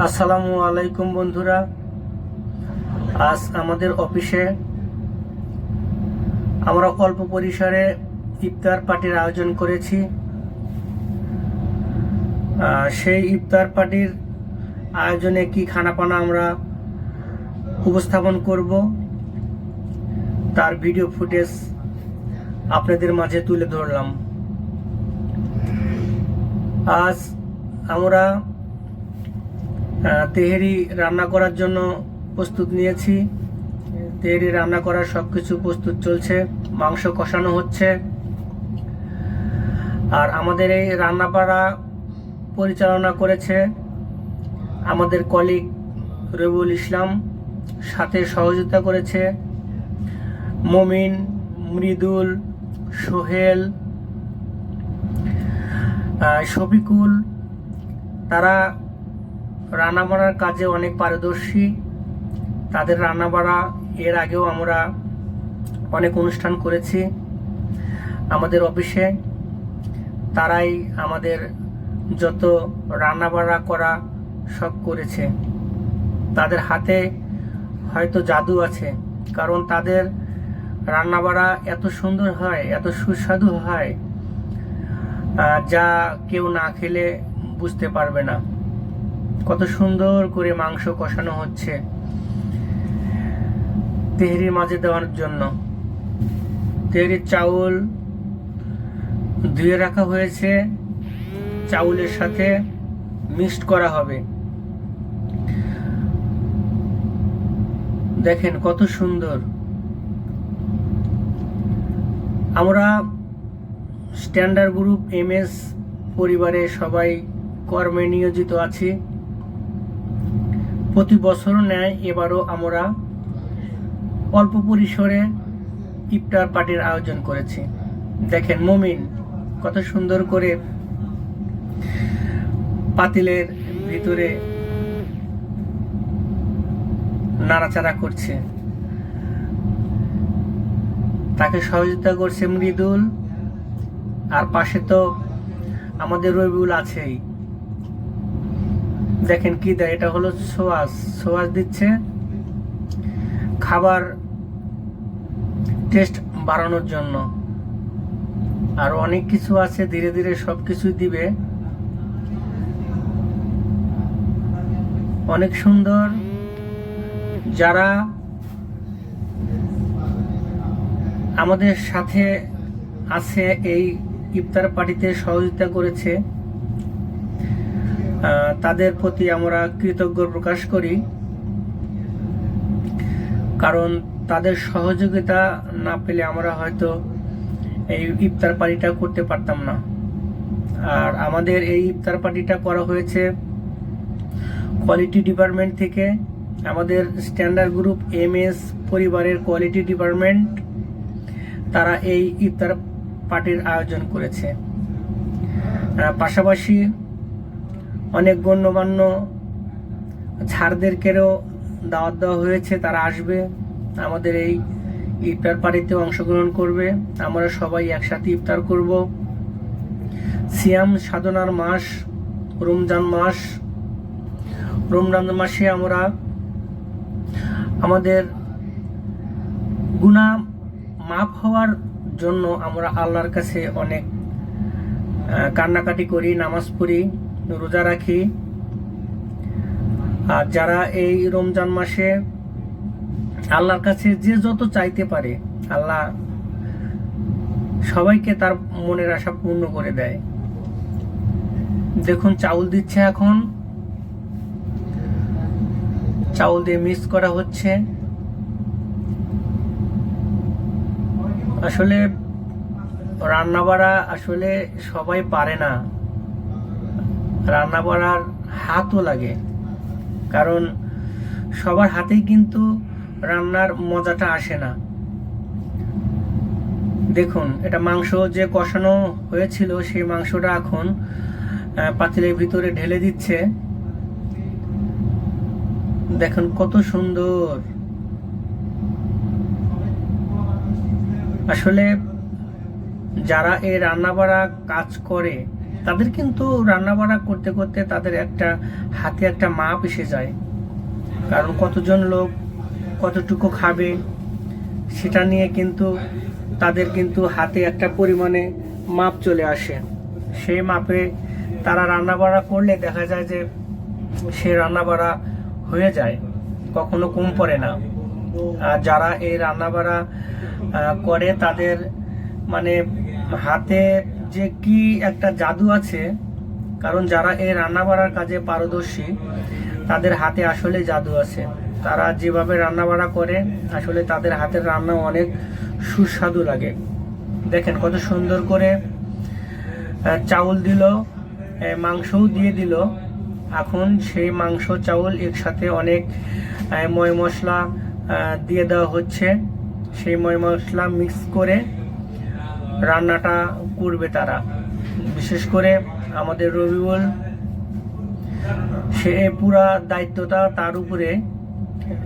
আসসালামু আলাইকুম বন্ধুরা। আজ আমাদের অফিসে আমরা অল্প পরিসরে ইফতার পার্টির আয়োজন করেছি। সেই ইফতার পার্টির আয়োজনে কি খানাপানা আমরা উপস্থাপন করব, তার ভিডিও ফুটেজ আপনাদের মাঝে তুলে ধরলাম। আজ আমরা তেহেরি রান্না করার জন্য প্রস্তুত নিয়েছি। তেহেরি রান্না করার সব কিছু প্রস্তুত চলছে, মাংস কষানো হচ্ছে। আর আমাদের এই রান্নাপাড়া পরিচালনা করেছে আমাদের কলিগ রবিউল ইসলাম, সাথে সহযোগিতা করেছে মমিন, মৃদুল, সোহেল শফিকুল। তারা রান্না বাড়ার কাজে অনেক পারদর্শী। তাদের রান্না বাড়া এর আগেও আমরা অনেক অনুষ্ঠান করেছি আমাদের অফিসে। তারাই আমাদের যত রান্না বাড়া করা সব করেছে। তাদের হাতে হয়তো জাদু আছে, কারণ তাদের রান্না বাড়া এত সুন্দর হয়, এত সুস্বাদু হয় যা কেউ না খেলে বুঝতে পারবে না। কত সুন্দর করে মাংস কষানো হচ্ছে তেহরির মাঝে দেওয়ার জন্য। তেহরির চাউল ধুয়ে রাখা হয়েছে। চাউলের সাথে মিক্সড করা হবে। দেখেন কত সুন্দর। আমরা স্ট্যান্ডার্ড গ্রুপ এমএস পরিবারে সবাই কর্মে নিয়োজিত আছি। প্রতি বছর ন্যায় এবারও আমরা অল্প পরিসরে ইফতার পার্টির আয়োজন করেছি। দেখেন মমিন, কত সুন্দর করে পাতিলের ভিতরে নাড়াচাড়া করছে। তাকে সহযোগিতা করছে মৃদুল, আর পাশে তো আমাদের রবিউল আছেই। দেখেন কি দেয়, এটা হলো সোয়াস। সোয়াস দিচ্ছে খাবার টেস্ট বাড়ানোর জন্য। আর অনেক কিছু আছে, ধীরে ধীরে সব কিছুই দিবে। অনেক সুন্দর। যারা আমাদের সাথে আছে, এই ইফতার পার্টিতে সহযোগিতা করেছে তাদের প্রতি আমরা কৃতজ্ঞ প্রকাশ করি। কারণ তাদের সহযোগিতা না পেলে আমরা হয়তো এই ইফতার পার্টিটা করতে পারতাম না। আর আমাদের এই ইফতার পার্টিটা করা হয়েছে কোয়ালিটি ডিপার্টমেন্ট থেকে। আমাদের স্ট্যান্ডার্ড গ্রুপ এম এস পরিবারের কোয়ালিটি ডিপার্টমেন্ট তারা এই ইফতার পার্টির আয়োজন করেছে। পাশাপাশি অনেক গণ্যমান্য ছাড়দেরকেও দাওয়াত দেওয়া হয়েছে, তারা আসবে। আমাদের এই ইফতার পার্টিতে অংশগ্রহণ করবে। আমরা সবাই একসাথে ইফতার করব। সিয়াম সাধনার মাস, রমজান মাস। রমজান মাসে আমরা আমাদের গুণা মাফ হওয়ার জন্য আমরা আল্লাহর কাছে অনেক কান্নাকাটি করি, নামাজ পড়ি। রোজা রাখি। আর যারা এই রমজান মাসে আল্লাহর কাছে যে যত চাইতে পারে, আল্লাহ সবাইকে তার মনের আশা পূর্ণ করে দেয়। দেখুন, চাউল দিচ্ছে এখন। চাউল দিয়ে মিক্স করা হচ্ছে। আসলে রান্না বাড়া আসলে সবাই পারে না। রান্না বাড়ার হাতও লাগে। কারণ সবার হাতেই কিন্তু রান্নার মজাটা আসে না। দেখুন, এটা মাংস যে কষানো হয়েছিল, সেই মাংসটা এখন পাতিলের ভিতরে ঢেলে দিচ্ছে। দেখুন কত সুন্দর। আসলে যারা এই রান্নাবাড়া কাজ করে তাদের কিন্তু রান্না বান্না করতে করতে তাদের একটা হাতে একটা মাপ এসে যায়। কারণ কতজন লোক কতটুকু খাবে, সেটা নিয়ে কিন্তু তাদের কিন্তু হাতে একটা পরিমাণে মাপ চলে আসে। সেই মাপে তারা রান্না বাড়া করলে দেখা যায় যে সে রান্না বাড়া হয়ে যায়, কখনো কম পড়ে না। আর যারা এই রান্না বাড়া করে তাদের মানে হাতে যে কি একটা জাদু আছে, কারণ যারা এই রান্না বাড়ার কাজে পারদর্শী, তাদের হাতে আসলে জাদু আছে। তারা যেভাবে রান্না বাড়া করে, আসলে তাদের হাতের রান্না অনেক সুস্বাদু লাগে। দেখেন কত সুন্দর করে চাউল দিল মাংসও দিয়ে দিল। এখন সেই মাংস, চাউল একসাথে অনেক ময় মশলা দিয়ে দেওয়া হচ্ছে। সেই ময় মশলা মিক্স করে রান্নাটা করবে তারা। বিশেষ করে আমাদের রবিউল, সে পুরা দায়িত্বটা তার উপরে,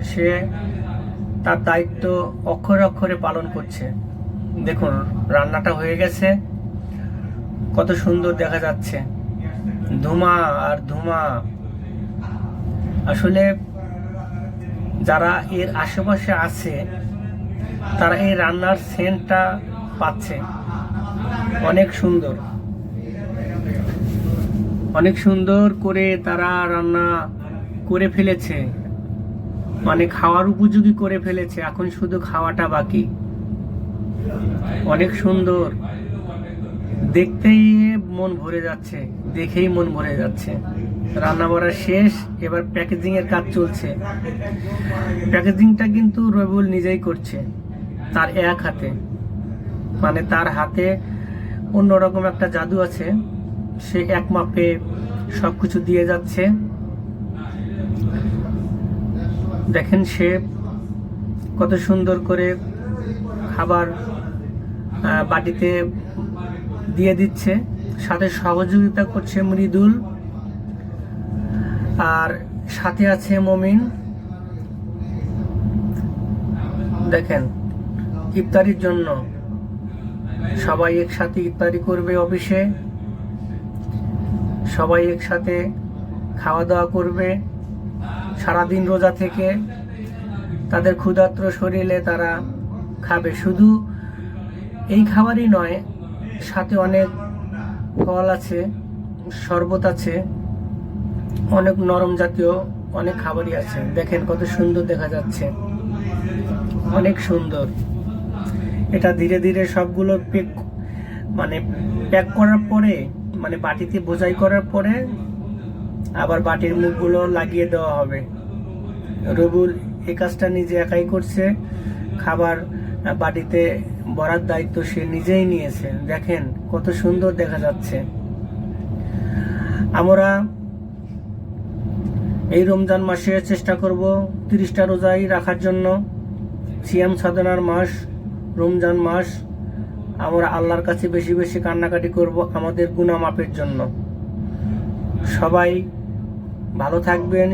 সে তার দায়িত্ব অক্ষরে অক্ষরে পালন করছে। দেখুন, রান্নাটা হয়ে গেছে। কত সুন্দর দেখা যাচ্ছে। ধুমা আর ধুমা। আসলে যারা এর আশেপাশে আছে, তারা এই রান্নার সেন্টটা পাচ্ছে। অনেক সুন্দর। অনেক সুন্দর করে তারা রান্না করে ফেলেছে। মানে খাওয়ার উপযোগী করে ফেলেছে। এখন শুধু খাওয়াটা বাকি। অনেক সুন্দর। দেখতেই মন ভরে যাচ্ছে। দেখেই মন ভরে যাচ্ছে। রান্না বাড়া শেষ। এবার প্যাকেজিং এর কাজ চলছে। প্যাকেজিংটা কিন্তু রবিউল নিজেই করছে। তার এক হাতে। মানে তার হাতে অন্যরকম একটা জাদু আছে। সে এক মাপে সবকিছু দিয়ে যাচ্ছে। দেখেন সে কত সুন্দর করে খাবার বাটিতে দিয়ে দিচ্ছে। সাথে সহযোগিতা করছে মৃদুল। আর সাথে আছে মমিন। দেখেন, ইফতারির জন্য সবাই একসাথে ইফতারি করবে অফিসে। সবাই একসাথে খাওয়া দাওয়া করবে। সারাদিন রোজা থেকে তাদের ক্ষুধার্ত শরীরে তারা খাবে। শুধু এই খাবারই নয়, সাথে অনেক ফল আছে, শরবত আছে, অনেক নরম জাতীয় অনেক খাবারই আছে। দেখেন কত সুন্দর দেখা যাচ্ছে। অনেক সুন্দর। এটা ধীরে ধীরে সবগুলো পেক মানে প্যাক করার পরে মানে বাটিতে বোঝাই করার পরে, আবার বাটির মুখগুলো লাগিয়ে দেওয়া হবে। রবুল এ কাজটা নিজে একাই করছে। খাবার বাটিতে বরার দায়িত্ব সে নিজেই নিয়েছে। দেখেন কত সুন্দর দেখা যাচ্ছে। আমরা এই রমজান মাসে চেষ্টা করব তিরিশটা রোজাই রাখার জন্য। সিয়াম সাধনার মাস রমজান মাস আমরা আল্লাহর কাছে বেশি বেশি কান্নাকাটি করব আমাদের গুণা মাপের জন্য। সবাই ভালো থাকবেন